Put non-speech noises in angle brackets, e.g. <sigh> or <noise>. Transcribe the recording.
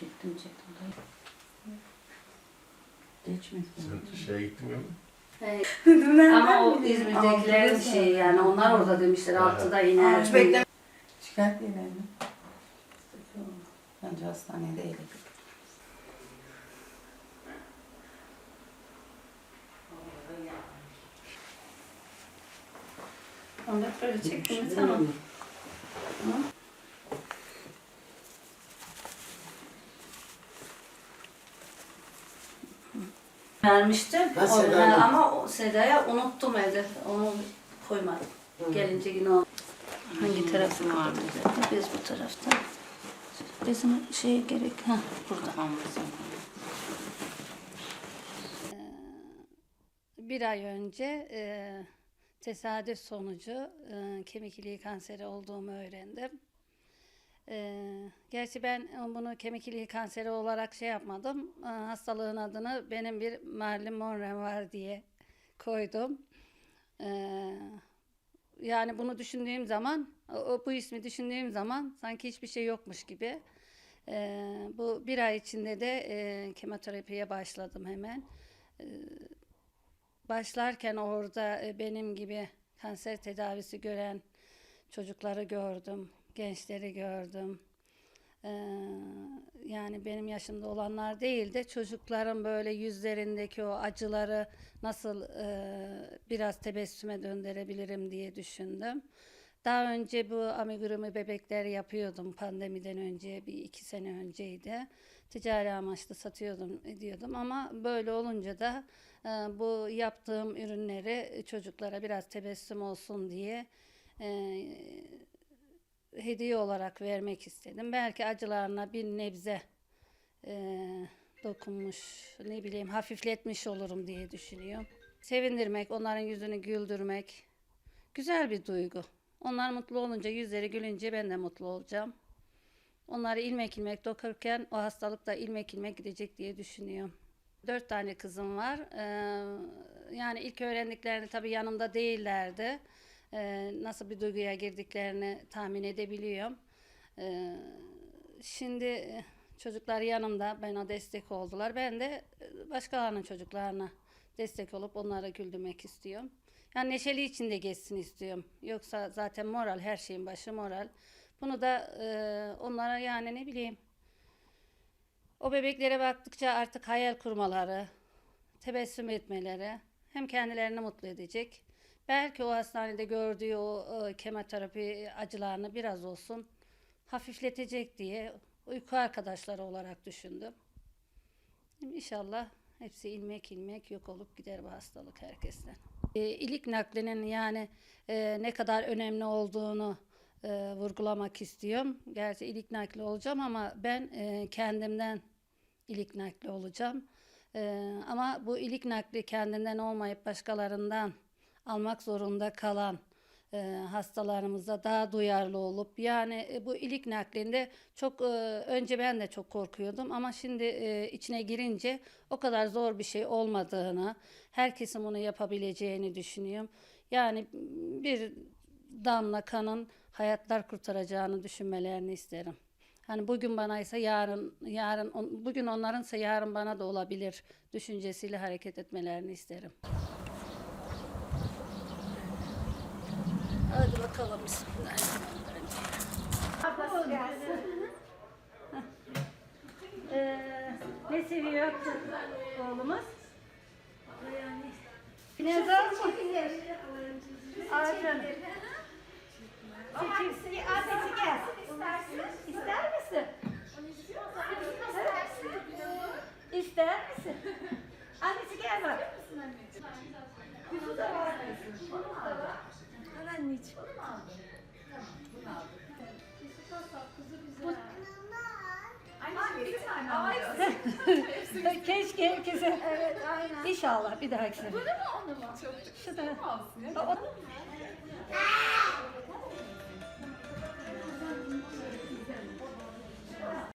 Çektim çektim. Geçmedi. Sen şeye gittin mi? <laughs> Ama o İzmir'dekilerin şeyi yani onlar orada demişler altıda iner. Hiç bekleme. Çıkart ellerini. Bence hastanede eğledik. Onu da böyle çektim mi tamam. Vermiştim Ha, O- Seda'ya. ha, ama o Seda'ya unuttum evde. Onu koymadım. Gelince yine o. Hangi tarafı vardı. Biz bu tarafta. Bizim şey gerek. Ha burada. Bir ay önce e, tesadüf sonucu e, kemik iliği kanseri olduğumu öğrendim. E, gerçi ben bunu kemik iliği kanseri olarak şey yapmadım. E, hastalığın adını benim bir Marilyn Monroe var diye koydum. E, yani bunu düşündüğüm zaman, o, bu ismi düşündüğüm zaman sanki hiçbir şey yokmuş gibi. E, bu bir ay içinde de e, kemoterapiye başladım hemen başlarken orada e, benim gibi kanser tedavisi gören çocukları gördüm, gençleri gördüm. Ee, yani benim yaşımda olanlar değil de çocukların böyle yüzlerindeki o acıları nasıl e, biraz tebessüme döndürebilirim diye düşündüm. Daha önce bu amigurumi bebekler yapıyordum pandemiden önce bir iki sene önceydi. Ticari amaçlı satıyordum ediyordum ama böyle olunca da e, bu yaptığım ürünleri çocuklara biraz tebessüm olsun diye e, hediye olarak vermek istedim. Belki acılarına bir nebze e, dokunmuş, ne bileyim hafifletmiş olurum diye düşünüyorum. Sevindirmek, onların yüzünü güldürmek güzel bir duygu. Onlar mutlu olunca, yüzleri gülünce ben de mutlu olacağım. Onları ilmek ilmek dokurken o hastalık da ilmek ilmek gidecek diye düşünüyorum. Dört tane kızım var. Ee, yani ilk öğrendiklerini tabii yanımda değillerdi. Ee, nasıl bir duyguya girdiklerini tahmin edebiliyorum. Ee, şimdi e, çocuklar yanımda, bana destek oldular. Ben de e, başkalarının çocuklarına destek olup onlara güldürmek istiyorum. Yani neşeli içinde geçsin istiyorum. Yoksa zaten moral, her şeyin başı moral. Bunu da e, onlara yani ne bileyim o bebeklere baktıkça artık hayal kurmaları, tebessüm etmeleri hem kendilerini mutlu edecek. Belki o hastanede gördüğü o e, kemoterapi acılarını biraz olsun hafifletecek diye uyku arkadaşları olarak düşündüm. İnşallah hepsi ilmek ilmek yok olup gider bu hastalık herkesten. E, ilik naklinin yani e, ne kadar önemli olduğunu e, vurgulamak istiyorum. Gerçi ilik nakli olacağım ama ben e, kendimden ilik nakli olacağım. E, ama bu ilik nakli kendimden olmayıp başkalarından almak zorunda kalan e, hastalarımıza daha duyarlı olup yani e, bu ilik naklinde çok e, önce ben de çok korkuyordum ama şimdi e, içine girince o kadar zor bir şey olmadığını, herkesin bunu yapabileceğini düşünüyorum. Yani bir damla kanın hayatlar kurtaracağını düşünmelerini isterim. Hani bugün bana ise yarın yarın on- bugün onlarınsa yarın bana da olabilir düşüncesiyle hareket etmelerini isterim. Bakalım bismillahirrahmanirrahim. Ee, ne seviyor oğlumuz? Dinozor mu? Canım. Hangisi? Annesi gelsin. İster misin? anneciğim. Bunu mu aldın? Tamam, bunu aldım. Anne bir tane aldım. Keşke herkese. Evet, aynen. İnşallah bir dahaki sene. Bunu mu onu mu? Çok Şu da. olsun. ya. O- o-